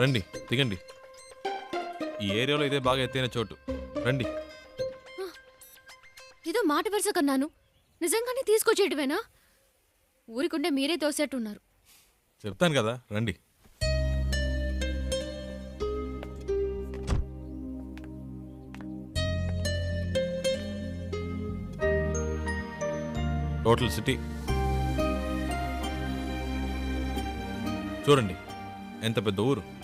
రండి దిగండి. ఈ ఏరియాలో ఇదే బాగా ఎత్తైన చోటు. రండి. ఏదో మాట వరుస కన్నాను. నిజంగానే తీసుకొచ్చేటివేనా? ఊరికుండే మీరే తోసేట్టున్నారు. చెప్తాను కదా రండి. Total city. చూడండి ఎంత పెద్ద ఊరు.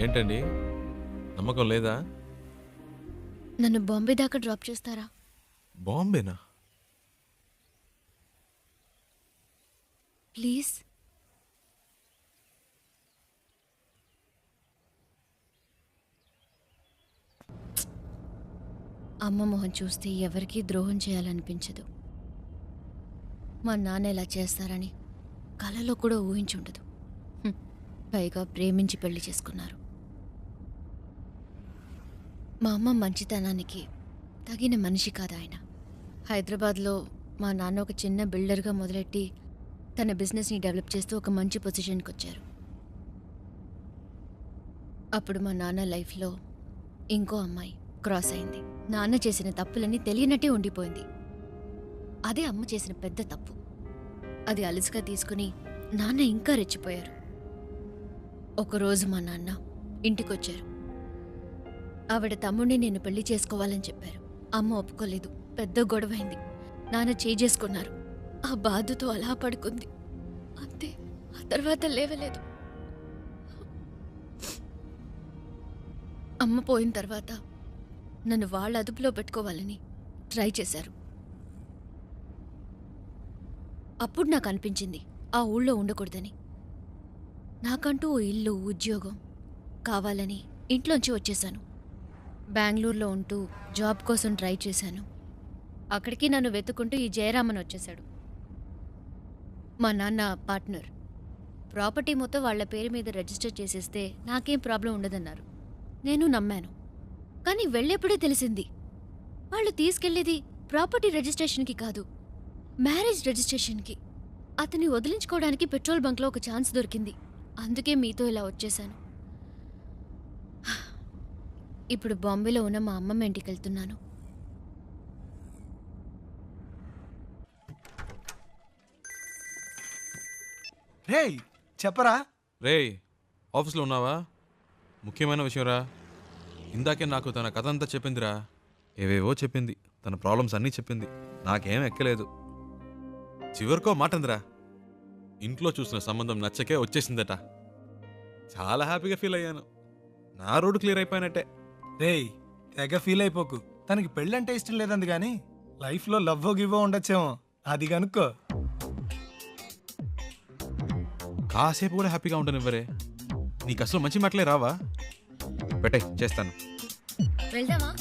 ఏంటండి? నమ్మకం లేదా? నన్ను బాంబే దాకా డ్రాప్ చేస్తారా? బాంబేనా? ప్లీజ్. అమ్మ మొహం చూస్తే ఎవరికీ ద్రోహం చేయాలనిపించదు. మా నాన్న ఇలా చేస్తారని కలలో కూడా ఊహించుండదు. పైగా ప్రేమించి పెళ్ళి చేసుకున్నారు. మా అమ్మ మంచితనానికి తగిన మనిషి కాదు ఆయన. హైదరాబాద్లో మా నాన్న ఒక చిన్న బిల్డర్గా మొదలెట్టి తన బిజినెస్ని డెవలప్ చేస్తూ ఒక మంచి పొజిషన్కి వచ్చారు. అప్పుడు మా నాన్న లైఫ్లో ఇంకో అమ్మాయి క్రాస్ అయింది. నాన్న చేసిన తప్పులన్నీ తెలియనట్టే ఉండిపోయింది. అదే అమ్మ చేసిన పెద్ద తప్పు. అది అలసిగా తీసుకుని నాన్న ఇంకా రెచ్చిపోయారు. ఒకరోజు మా నాన్న ఇంటికొచ్చారు. ఆవిడ తమ్ముడిని నేను పెళ్ళి చేసుకోవాలని చెప్పారు. అమ్మ ఒప్పుకోలేదు. పెద్ద గొడవైంది. నాన్న చేసుకున్నారు ఆ బాధతో అలా పడుకుంది. అంతే. ఆ తర్వాత లేవలేదు. అమ్మ పోయిన తర్వాత నన్ను వాళ్ళ అదుపులో పెట్టుకోవాలని ట్రై చేశారు. అప్పుడు నాకు అనిపించింది ఆ ఊళ్ళో ఉండకూడదని. నాకంటూ ఓ ఇల్లు ఉద్యోగం కావాలని ఇంట్లోంచి వచ్చేసాను బెంగళూరులో ఉంటూ జాబ్ కోసం ట్రై చేశాను. అక్కడికి నన్ను వెతుకుంటూ ఈ జయరామన్ వచ్చేశాడు. మా నాన్న పార్ట్నర్. ప్రాపర్టీ మొత్తం వాళ్ళ పేరు మీద రిజిస్టర్ చేసేస్తే నాకేం ప్రాబ్లం ఉండదన్నారు. నేను నమ్మాను. కానీ వెళ్ళేప్పుడే తెలిసింది. వాళ్ళు తీసుకెళ్ళేది ప్రాపర్టీ రిజిస్ట్రేషన్కి కాదు మ్యారేజ్ రిజిస్ట్రేషన్కి. అతన్ని వదిలించుకోవడానికి పెట్రోల్ బంక్లో ఒక ఛాన్స్ దొరికింది. అందుకే మీతో ఇలా వచ్చేశాను. ఇప్పుడు బాంబేలో ఉన్న మా అమ్మమ్మ ఇంటికి వెళ్తున్నాను. రేయ్ చెప్పరా? రేయ్ ఆఫీస్లో ఉన్నావా? ముఖ్యమైన విషయం రా ఇందాకే నాకు తన కథ అంతా చెప్పిందిరా. ఏవేవో చెప్పింది. తన ప్రాబ్లమ్స్ అన్నీ చెప్పింది. నాకేం ఎక్కలేదు. చివరికో మాట అందిరా ఇంట్లో చూసిన సంబంధం నచ్చకే వచ్చేసిందట. చాలా హ్యాపీగా ఫీల్ అయ్యాను. నా రోడ్డు క్లియర్ అయిపోయినట్టే. రేయ్ తెగ ఫీల్ అయిపోకు. తనకి పెళ్ళంటే ఇష్టం లేదంది కానీ లైఫ్లో లవ్వో గివ్వో ఉండొచ్చేమో. అది కనుక్కో కాసేపు కూడా హ్యాపీగా ఉండనివ్వరే. నీకు అసలు మంచి మాటలే రావా? పెట్టే చేస్తాను. వెళ్దామా?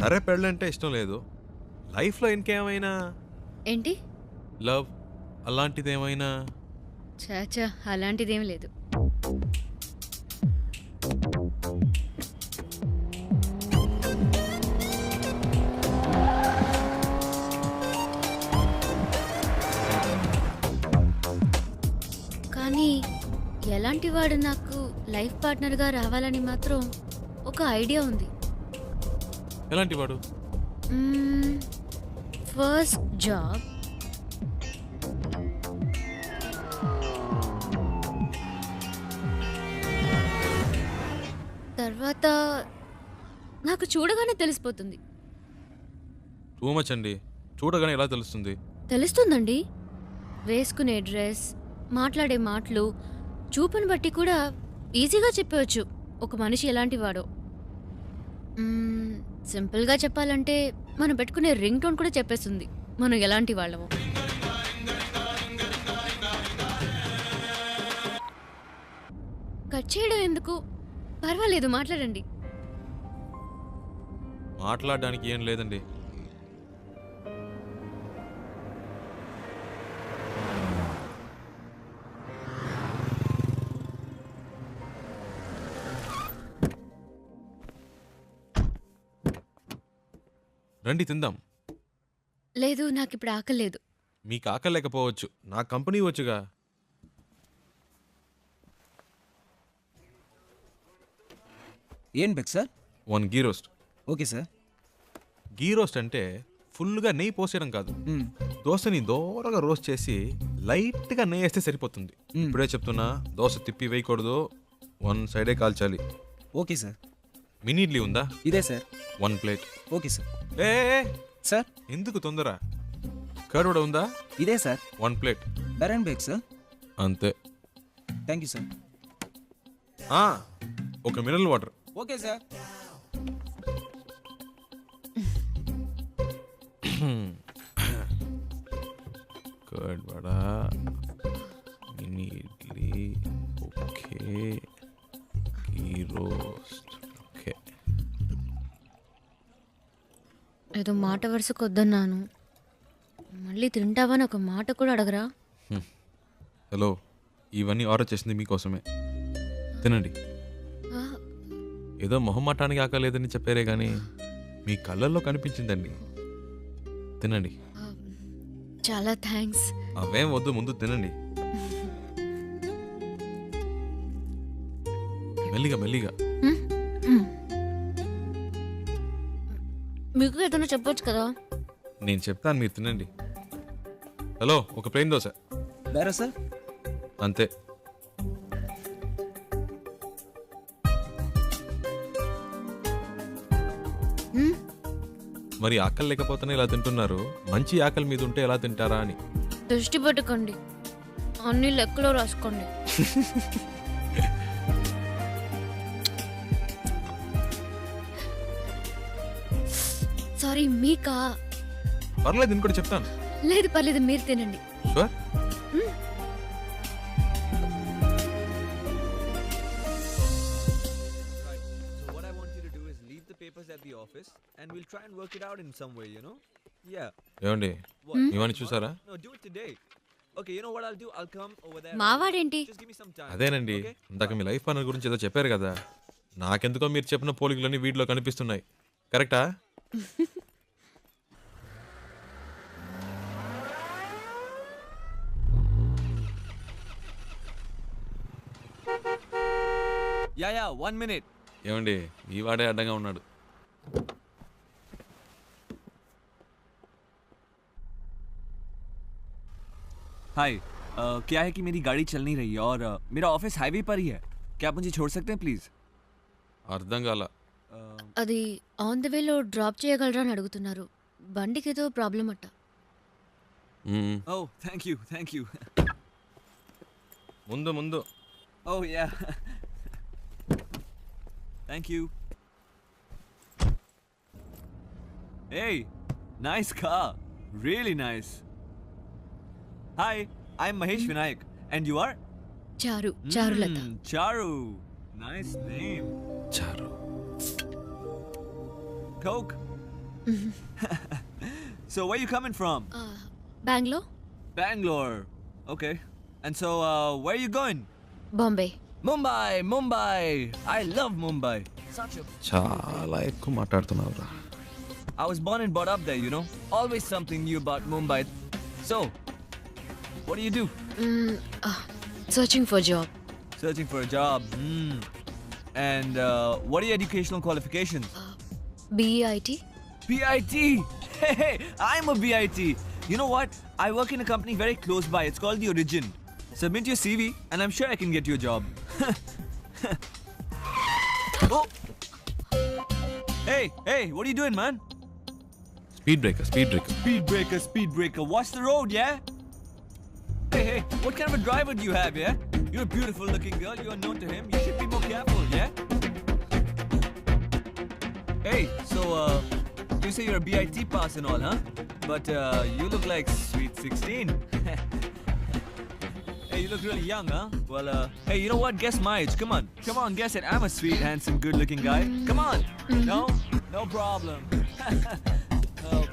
సరే పెళ్ళంటే ఇష్టం లేదు. లైఫ్లో ఇంకేమైనా? ఏంటి? లవ్ అలాంటిది ఏమైనా చాచా అలాంటిదేం లేదు. కానీ ఎలాంటి వాడు నాకు లైఫ్ పార్ట్నర్గా రావాలని మాత్రం ఒక ఐడియా ఉంది. ఎలాంటి వాడు? First job. తర్వాత నాకు చూడగానే తెలిసిపోతుంది. టూ మచ్ అండి. చూడగానే ఎలా తెలుస్తుంది? తెలుస్తుందండి. వేసుకునే డ్రెస్ మాట్లాడే మాటలు చూపుని బట్టి కూడా ఈజీగా చెప్పవచ్చు. ఒక మనిషి ఎలాంటి వాడో మ్మ్, సింపుల్గా చెప్పాలంటే మనం పెట్టుకునే రింగ్ టోన్ కూడా చెప్పేస్తుంది. మనం ఎలాంటి వాళ్ళమో కట్ చేయడం ఎందుకు? పర్వాలేదు మాట్లాడండి. మాట్లాడడానికి ఏం లేదండి. రండి తిందాం. లేదు నాకు ఇప్పుడు ఆకలేదు మీకు ఆకలేకపోవచ్చు నా కంపెనీ వచ్చుగా. ఏం beg sir? One ghee roast. Okay sir. Ghee roast అంటే ఫుల్గా నెయ్యి పోసేయడం కాదు. దోశని దోరగా రోస్ట్ చేసి లైట్గా నెయ్యి వేస్తే సరిపోతుంది. ఇప్పుడే చెప్తున్నా దోశ తిప్పి వేయకూడదు. వన్ సైడే కాల్చాలి. Okay sir. మినీ ఇడ్లీ ఉందా? ఇదే sir. One plate. Okay sir. ఏ సార్. ఎందుకు తొందర? కర్డ్ కూడా ఉందా? ఇదే సార్. One plate. బెరన్ బేక్ సార్. అంతే. థ్యాంక్ యూ సార్ ఒక mineral water. Okay sir. Curd vada mini idli okay ghee roast okay ఏదో మాట వరుసకు వద్దన్నాను మళ్ళీ తింటావని ఒక మాట కూడా అడగరా? హలో ఇవన్నీ ఆర్డర్ చేసింది మీకోసమే. తినండి. ఏదో మొహమాటానికి ఆకలేదని చెప్పారే కానీ మీ కళ్ళల్లో కనిపించిందండి. తినండి. చాలా థ్యాంక్స్. అవేం వద్దు ముందు తినండి. మెల్లిగా మెల్లిగా. మీకు ఏదైనా చెప్పొచ్చు కదా? నేను చెప్తాను మీరు తినండి. హలో ఒక ప్లేన్ దోశ. సార్? అంతే. మరి ఆకలి లేకపోతేనే ఇలా తింటున్నారు? మంచి ఆకలి మీద ఉంటే ఎలా తింటారా అని? దృష్టి పెట్టుకోండి. అన్ని లెక్కలో రాసుకోండి. సారీ మీకా? పర్లేదు ఇంకోటి చెప్తాను. లేదు పర్లేదు మీరు తినండి. Sure. Papers at the office, and we'll try and work it out in some way. You know? Yeah. ఏమండి? ఇవన్నీ చూసారా No, do it today. Okay. You know what I'll do? I'll come over there. మావాడేంటి Just give me some time. అదేనండి? ఇందాక మీ life partner గురించి ఏదో చెప్పారు కదా నాకెందుకో మీరు చెప్పిన పోలికలన్నీ వీటిలో కనిపిస్తున్నాయి కరెక్టా Yeah, yeah. One minute. ఏమండి ఈ వాడే అడ్డంగా ఉన్నాడు हाय uh, क्या है कि मेरी गाड़ी चल नहीं रही है और uh, मेरा ऑफिस हाईवे पर ही है क्या आप मुझे छोड़ सकते हैं प्लीज అర్థం కాల అది ఆన్ ద వేలో డ్రాప్ చేయగలరా అని అడుగుతున్నారు బండికి ఏదో ప్రాబ్లం అట్ట మ్మ్. Oh thank you thank you ముందు ముందు Oh yeah. Thank you. Hey, nice car. Really nice. Hi, I'm Mahesh Vinayak. And you are? చారు Charulata Mm, Charu. Nice name. చారు Coke. so where you coming from? బ్యాంగ్లో Bangalore. Okay. And so uh, where are you going? Bombay Mumbai, Mumbai. I love Mumbai. Such a చాలా ఎక్కువ మాట్లాడుతున్నావురా I was born and brought up there, you know. Always something new about Mumbai. So, what do you do? Mm, uh, searching for a job. Searching for a job. Mm. And uh, what are your educational qualifications? Uh, BIT! Hey, hey, I'm a BIT. You know what? I work in a company very close by. It's called The Origin. Submit your CV and I'm sure I can get you a job. oh! Hey, hey, what are you doing, man? Speed breaker, speed breaker. Speed breaker, speed breaker. Watch the road, yeah? What kind of a driver do you have, yeah? You're a beautiful looking girl. You're known to him. You should be more careful, yeah? Hey, so, uh, you say you're a BIT pass and all, huh? But, uh, you look like sweet 16. hey, you look really young, huh? Well, uh, hey, you know what? Guess my age. Come on. Come on, guess it. I'm a sweet, handsome, good looking guy. Come on. No? No problem. Oh.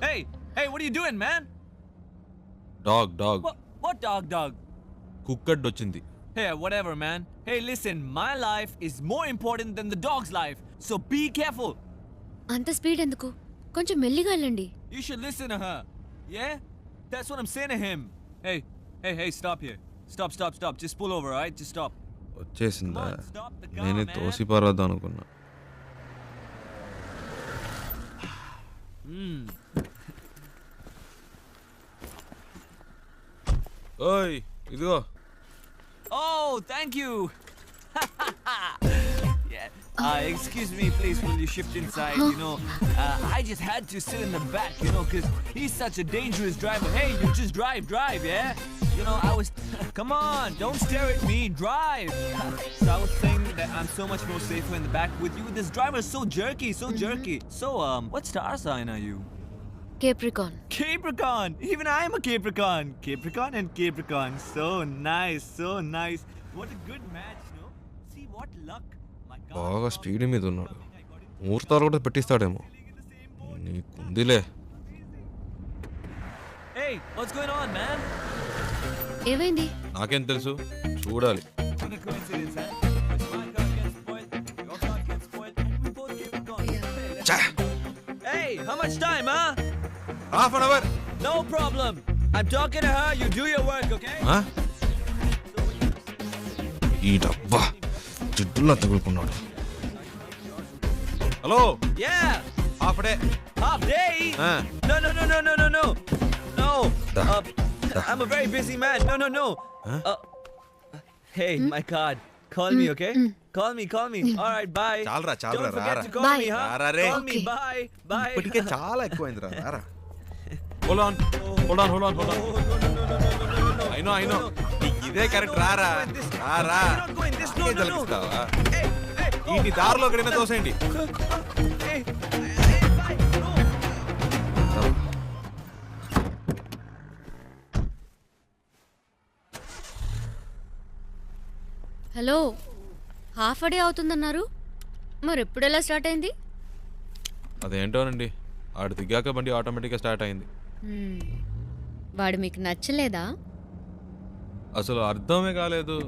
hey, hey, what are you doing, man? Dog dog What, dog, dog? కుక్కడ్ వచ్చింది Hey, whatever, man. Hey, listen, my life is more important than the dog's life, so be careful. అంత speed ఎందుకు కొంచెం మెల్లిగా వెళ్ళండి You should listen to her. Yeah? That's what I'm saying to him. Hey, hey, hey, stop here. Stop, stop, stop. Just pull over, alright? Just stop. వచ్చేసిందా నేనే. తోసి పారద్దాం అనుకున్నా ఓయ్ ఇదిగో Oh, thank you. yeah. Uh, excuse me, please. Will you shift inside? You know, uh, I just had to sit in the back, you know, because he's such a dangerous driver. Hey, you just drive, drive, yeah? You know, I was. Come on, don't stare at me, drive. so I was saying that I'm so much more safer in the back with you. This driver is so jerky, so jerky. So, um, what star sign are you? Capricorn. Capricorn! Even I am a Capricorn! Capricorn and Capricorn. So nice, so nice. What a good match, no? See what luck. బాగా speed మీద ఉన్నాడు ముహూర్తాలు కూడా పెట్టిస్తాడేమో నీకుందిలే ఏమైంది నాకేం తెలుసు చూడాలి Hey, how much time, huh? Half an hour No problem. I'm talking to her. You do your work, okay? ఈ డబ్బా జిడ్డులా తగులుకున్నాడు hello Yeah. Half day? Ah. No, no, no, no, no, no, no. No. Da. Uh, I'm a very busy man. No, no, no. Huh? Uh, hey, my card. Call me, okay? Call me, call me. All right, bye. చాలరా, చాలరా, రారా. to call Bye. me, huh? రారా రే. Me, Okay. bye, bye. ఇప్పటికే చాలా ఎక్కువైంది రారా hold on hold on hold on hold on I know, I know. ఇదే correct రారా రారా తలకిస్తావా ఈ దారిలో ఒకడైనా తోసేయండి. హలో హాఫ్ డే అవుతుందన్నారు. మరి ఎప్పుడు ఎలా స్టార్ట్ అయింది? అదేంటోనండి ఆడు దిగాక బండి ఆటోమేటిక్గా స్టార్ట్ అయింది. వాడు మీకు నచ్చలేదా? అసలు అర్థమే కాలేదు.